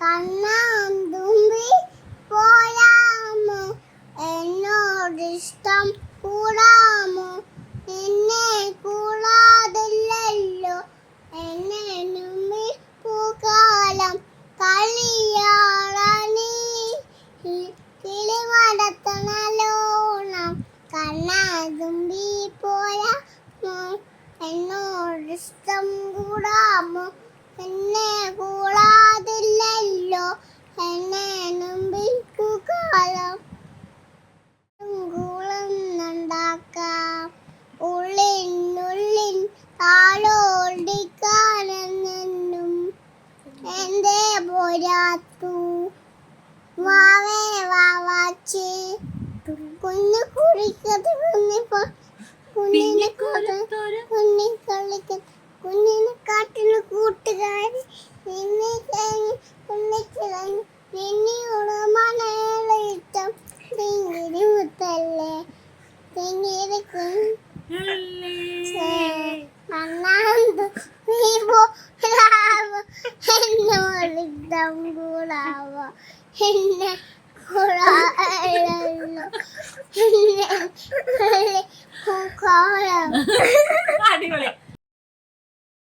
കണ്ണാന്തുമ്പി പോരാമോ? എന്നോടിഷ്ടം കൂടാമോ? എന്നെ കൂടാതില്ലല്ലോ. എന്നെ നുമ്പി പൂക്കാലം കളിയാളാനീ കിളിമടത്തണലോണം കണ്ണാതുമ്പി പോരാമോ? എന്നോടിഷ്ടം കൂടാമോ? എന്നെ കൂടാതില്ലല്ലോ താളോടിക്കാനെന്നും എന്റെ പോരാത്തു. വാവേ വാവാച്ചി കുഞ്ഞു കുടിക്കത് കുഞ്ഞിപ്പോ കുഞ്ഞിനെ കുഞ്ഞി കളിക്കും കുഞ്ഞിനെ കാട്ടിന് കൂട്ടുകാരി നിന്നെ കഴിഞ്ഞ് കുഞ്ഞിക്കിളഞ്ഞ് നിന്നിയോട് മനയിട്ടം തെങ്ങിരി മുത്തല്ലേ തിങ്ങിരി അണ്ണാന്ത് നീ പോരാവോ എന്നോടിഷ്ടം കൂടാവോ എന്നെ അടിപൊളി.